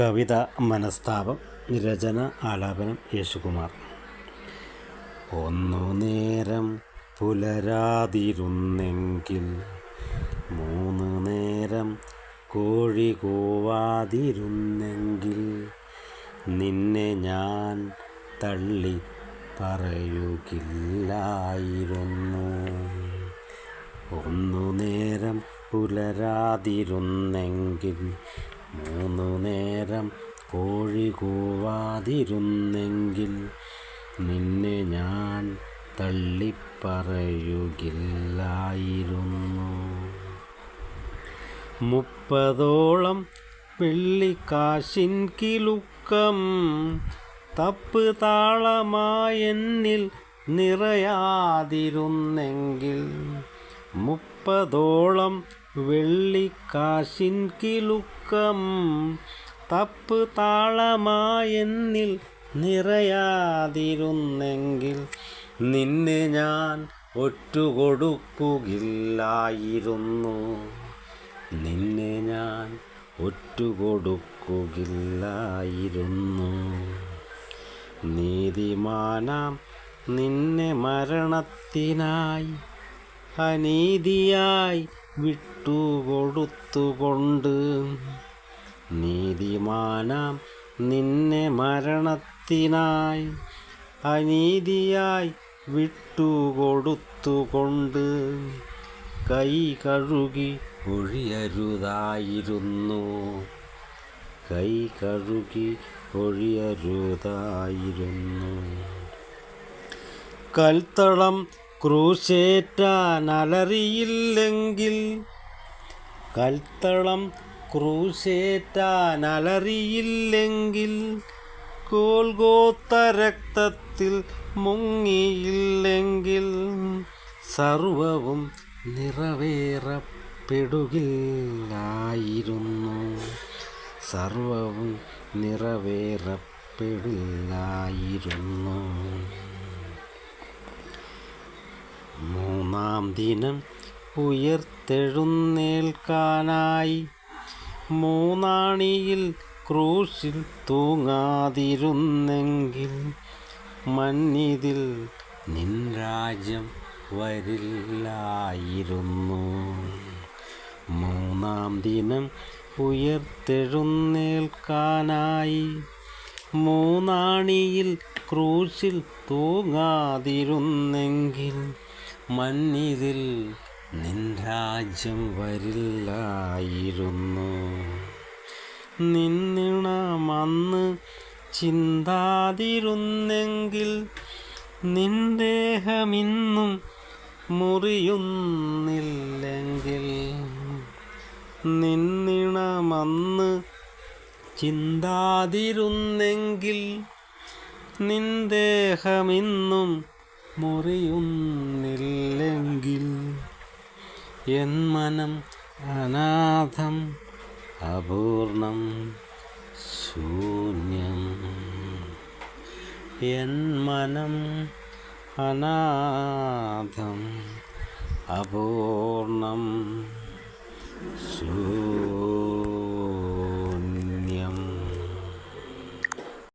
കവിത മനസ്താപം രചന ആലാപനം യേശുകുമാർ. ഒന്നു നേരം പുലരാതിരുന്നെങ്കിൽ മൂന്ന് നേരം കോഴി കൂവാതിരുന്നെങ്കിൽ നിന്നെ ഞാൻ തള്ളി പറയുകില്ലായിരുന്നു ഒന്നു നേരം പുലരാതിരുന്നെങ്കിൽ മൂന്നു നേരം കോഴി കൂവാതിരുന്നെങ്കിൽ നിന്നെ ഞാൻ തള്ളിപ്പറയുകില്ലായിരുന്നു. മുപ്പതോളം വെള്ളിക്കാശിൻ കിലുക്കം തപ്പ് താളമായെന്നിൽ നിറയാതിരുന്നെങ്കിൽ മുപ്പതോളം വെള്ളിക്കാശിൻ കിലുക്കം തപ്പ് താളമായെന്നിൽ നിറയാതിരുന്നെങ്കിൽ നിന്നെ ഞാൻ ഒറ്റുകൊടുക്കുകയില്ലായിരുന്നു. നിന്നെ ഞാൻ ഒറ്റുകൊടുക്കുകയില്ലായിരുന്നു. നീതിമാനാം നിന്നെ മരണത്തിനായി അനീതിയായി വിട്ടുകൊടുത്തുകൊണ്ട് നീതിമാനാം നിന്നെ മരണത്തിനായി അനീതിയായി വിട്ടുകൊടുത്തുകൊണ്ട് കൈ കഴുകി ഒഴിയരുതായിരുന്നു. കൈ കഴുകി ഒഴിയരുതായിരുന്നു. കൽത്തളം ക്രൂശേറ്റാൻ അലറിയില്ലെങ്കിൽ കൽത്തളം ക്രൂശേറ്റാൻ അലറിയില്ലെങ്കിൽ കോൽഗോത്ത രക്തത്തിൽ മുങ്ങിയില്ലെങ്കിൽ. സർവവും നിറവേറപ്പെടുകില്ലായിരുന്നു. സർവവും നിറവേറപ്പെടില്ലായിരുന്നു മൂന്നാം ദിനം ഉയർത്തെഴുന്നേൽക്കാനായി മൂന്നാണിയിൽ ക്രൂശിൽ തൂങ്ങാതിരുന്നെങ്കിൽ മന്നിതിൽ നിൻ രാജ്യം വരില്ലായിരുന്നു. മൂന്നാം ദിനം ഉയർത്തെഴുന്നേൽക്കാനായി മൂന്നാണിയിൽ ക്രൂശിൽ തൂങ്ങാതിരുന്നെങ്കിൽ മന്നിതിൽ നിൻ രാജ്യം വരില്ലായിരുന്നു നിന്നിണമന്ന് ചിന്താതിരുന്നെങ്കിൽ നിന്ദേഹമിന്നും മുറിയുന്നില്ലെങ്കിൽ. നിന്നിണമന്ന് ചിന്താതിരുന്നെങ്കിൽ നിൻ ദേഹമിന്നും മുറിയുന്നില്ലെങ്കിൽ എൻ മനം അനാഥം അപൂർണം ശൂന്യം. എൻ മനം അനാഥം അപൂർണം